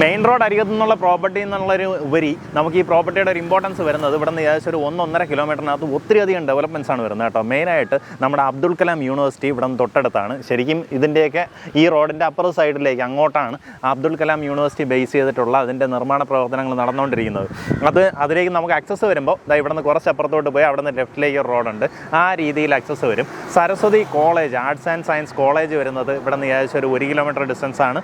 Main road അരികത്തു നിന്നുള്ള property എന്നുള്ളൊരു ഉപരി നമുക്ക് ഈ പ്രോപ്പർട്ടിയുടെ ഒരു ഇമ്പോർട്ടൻസ് വരുന്നത് ഇവിടെ നിന്ന് ഏകദേശം ഒരു ഒന്നൊന്നര കിലോമീറ്ററിനകത്ത് ഒത്തിരി അധികം ഡെവലപ്മെന്റ്സ് ആണ് വരുന്നത് കേട്ടോ. മെയിനായിട്ട് നമ്മുടെ അബ്ദുൾ കലാം യൂണിവേഴ്സിറ്റി ഇവിടെ നിന്ന് തൊട്ടടുത്താണ്. ശരിക്കും ഇതിന്റെയൊക്കെ ഈ റോഡിന്റെ അപ്പുറ സൈഡിലേക്ക് അങ്ങോട്ടാണ് അബ്ദുൽ കലാം യൂണിവേഴ്സിറ്റി ബേസ് ചെയ്തിട്ടുള്ള അതിന്റെ നിർമ്മാണ പ്രവർത്തനങ്ങൾ നടന്നുകൊണ്ടിരിക്കുന്നത്. അത് അതിലേക്ക് നമുക്ക് ആക്സസ് വരുമ്പോൾ ഇതാ ഇവിടെ നിന്ന് കുറച്ച് അപ്പുറത്തോട്ട് പോയി അവിടെ നിന്ന് ലെഫ്റ്റിലേക്ക് ഒരു റോഡുണ്ട് ആ രീതിയിൽ ആക്സസ് വരും. Saraswathi college arts and science college വരുന്നത് ഇവിടെ നിന്ന് ഏകദേശം ഒരു ഒരു കിലോമീറ്റർ ഡിസ്റ്റൻസ് ആണ്.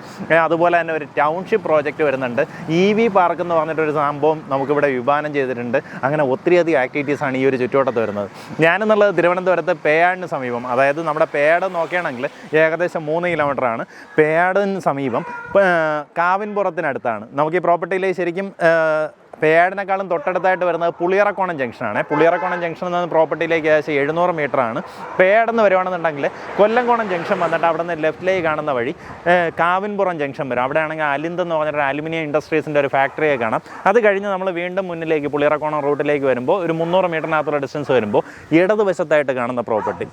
അതുപോലെ തന്നെ ഒരു ടൗൺഷിപ്പ് പ്രോജക്റ്റ് വരുന്നുണ്ട്. ഇ വി പാർക്ക് എന്ന് പറഞ്ഞിട്ടൊരു സംഭവം നമുക്കിവിടെ വിഭാവനം ചെയ്തിട്ടുണ്ട്. അങ്ങനെ ഒത്തിരിയധികം ആക്ടിവിറ്റീസ് ആണ് ഈ ഒരു ചുറ്റുവട്ടത്ത് വരുന്നത്. ഞാനെന്നുള്ളത് തിരുവനന്തപുരത്ത് പേയാടിന് സമീപം അതായത് നമ്മുടെ പേയാട് നോക്കുകയാണെങ്കിൽ ഏകദേശം മൂന്ന് കിലോമീറ്റർ ആണ്. പേയാടിന് സമീപം കാവിൻപുറത്തിനടുത്താണ്. നമുക്ക് ഈ പ്രോപ്പർട്ടിയിൽ ശരിക്കും പേയാടിനേക്കാളും തൊട്ടടുത്തായിട്ട് വരുന്നത് പുളിയറക്കോണം ജംഗ്ഷനാണ്. പുളിയറക്കോണം ജംഗ്ഷൻ നിന്ന് പ്രോപ്പർട്ടിയിലേക്ക് ഏകദേശം എഴുന്നൂറ് മീറ്റർ ആണ് പേയാടെന്ന് വരുവാണെന്നുണ്ടെങ്കിൽ കൊല്ലംകോണം ജംഗ്ഷൻ വന്നിട്ട് അവിടെ നിന്ന് ലെഫ്റ്റിലേക്ക് കാണുന്ന വഴി കാവിൻപുറം ജംഗ്ഷൻ വരും. അവിടെ ആണെങ്കിൽ അലിന്ത് എന്ന് പറഞ്ഞിട്ട് അലുമിനിയം ഇൻഡസ്ട്രീസിന്റെ ഒരു ഫാക്ടറിയെ കാണാം. അത് കഴിഞ്ഞ് നമ്മൾ വീണ്ടും മുന്നിലേക്ക് പുളിയറക്കോണം റൂട്ടിലേക്ക് വരുമ്പോൾ ഒരു മുന്നൂറ് മീറ്ററിനകത്തുള്ള ഡിസ്റ്റൻസ് വരുമ്പോൾ ഇടതുവശത്തായിട്ട് കാണുന്ന പ്രോപ്പർട്ടി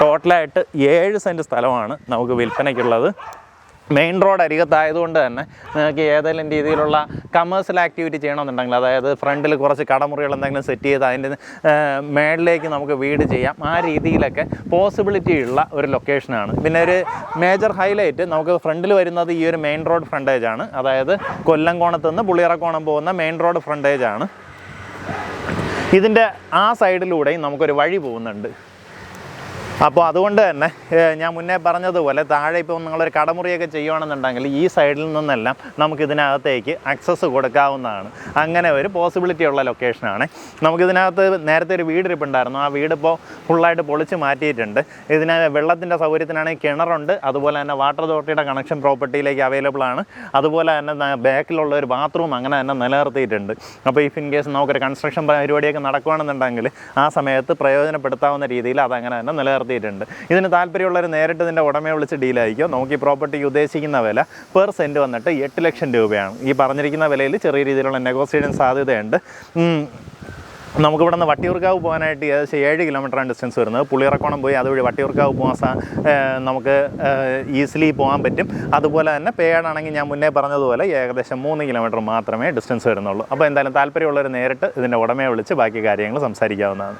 ടോട്ടലായിട്ട് ഏഴ് സെന്റ് സ്ഥലമാണ് നമുക്ക് വിൽപ്പനയ്ക്കുള്ളത്. മെയിൻ റോഡ് അരികത്തായതുകൊണ്ട് തന്നെ നിങ്ങൾക്ക് ഏതെങ്കിലും രീതിയിലുള്ള കമേഴ്സ്യൽ ആക്ടിവിറ്റി ചെയ്യണമെന്നുണ്ടെങ്കിൽ അതായത് ഫ്രണ്ടിൽ കുറച്ച് കടമുറികൾ എന്തെങ്കിലും സെറ്റ് ചെയ്ത് അതിന്റെ മേളിലേക്ക് നമുക്ക് വീട് ചെയ്യാം. ആ രീതിയിലൊക്കെ പോസിബിലിറ്റി ഉള്ള ഒരു ലൊക്കേഷനാണ് പിന്നെ ഒരു മേജർ ഹൈലൈറ്റ് നമുക്ക് ഫ്രണ്ടിൽ വരുന്നത് ഈ ഒരു മെയിൻ റോഡ് ഫ്രണ്ടേജ് ആണ്. അതായത് കൊല്ലംകോണത്ത് നിന്ന് പുളിയറക്കോണം പോകുന്ന മെയിൻ റോഡ് ഫ്രണ്ടേജ് ആണ്. ഇതിന്റെ ആ സൈഡിലൂടെയും നമുക്കൊരു വഴി പോകുന്നുണ്ട്. അപ്പോൾ അതുകൊണ്ട് തന്നെ ഞാൻ മുന്നേ പറഞ്ഞതുപോലെ താഴെ ഇപ്പോൾ നിങ്ങളൊരു കടമുറിയൊക്കെ ചെയ്യുകയാണെന്നുണ്ടെങ്കിൽ ഈ സൈഡിൽ നിന്നെല്ലാം നമുക്ക് ഇതിനകത്തേക്ക് അക്സസ് കൊടുക്കാവുന്നതാണ്. അങ്ങനെ ഒരു പോസിബിലിറ്റി ഉള്ള ലൊക്കേഷനാണ് നമുക്കിതിനകത്ത് നേരത്തെ ഒരു വീട് ഇരിപ്പുണ്ടായിരുന്നു. ആ വീട് ഇപ്പോൾ ഫുള്ളായിട്ട് പൊളിച്ച് മാറ്റിയിട്ടുണ്ട്. ഇതിന് വെള്ളത്തിന്റെ സൗകര്യത്തിനാണെങ്കിൽ കിണറുണ്ട്. അതുപോലെ തന്നെ വാട്ടർ അതോറിറ്റിയുടെ കണക്ഷൻ പ്രോപ്പർട്ടിയിലേക്ക് അവൈലബിൾ ആണ്. അതുപോലെ തന്നെ ബാക്കിലുള്ള ഒരു ബാത്റൂം അങ്ങനെ തന്നെ നിലനിർത്തിയിട്ടുണ്ട്. അപ്പോൾ ഇഫ് ഇൻ കേസ് നമുക്കൊരു കൺസ്ട്രക്ഷൻ പരിപാടിയൊക്കെ നടക്കുകയാണെന്നുണ്ടെങ്കിൽ ആ സമയത്ത് പ്രയോജനപ്പെടുത്താവുന്ന രീതിയിൽ അതങ്ങനെ തന്നെ നിലനിർത്തിയിട്ടുണ്ട്. ഇതിന് താല്പര്യമുള്ളവർ നേരിട്ട് ഇതിന്റെ ഉടമയെ വിളിച്ച് ഡീലായിരിക്കും നമുക്ക് ഈ പ്രോപ്പർട്ടി ഉദ്ദേശിക്കുന്ന വില പെർ സെന്റ് വന്നിട്ട് എട്ട് ലക്ഷം രൂപയാണ്. ഈ പറഞ്ഞിരിക്കുന്ന വിലയിൽ ചെറിയ രീതിയിലുള്ള നെഗോസിയേഷൻ സാധ്യതയുണ്ട്. നമുക്കിവിടെ നിന്ന് വട്ടിയൂർക്കാവ് പോകാനായിട്ട് ഏകദേശം ഏഴ് കിലോമീറ്ററാണ് ഡിസ്റ്റൻസ് വരുന്നത്. പുളിയിറക്കോണം പോയി അതുവഴി വട്ടിയൂർക്കാവ് പോകാൻ നമുക്ക് ഈസിലി പോകാൻ പറ്റും. അതുപോലെ തന്നെ പേടാണെങ്കിൽ ഞാൻ മുന്നേ പറഞ്ഞതുപോലെ ഏകദേശം മൂന്ന് കിലോമീറ്റർ മാത്രമേ ഡിസ്റ്റൻസ് വരുന്നുള്ളൂ. അപ്പോൾ എന്തായാലും താല്പര്യമുള്ളവർ നേരിട്ട് ഇതിന്റെ ഉടമയെ വിളിച്ച് ബാക്കി കാര്യങ്ങൾ സംസാരിക്കാവുന്നതാണ്.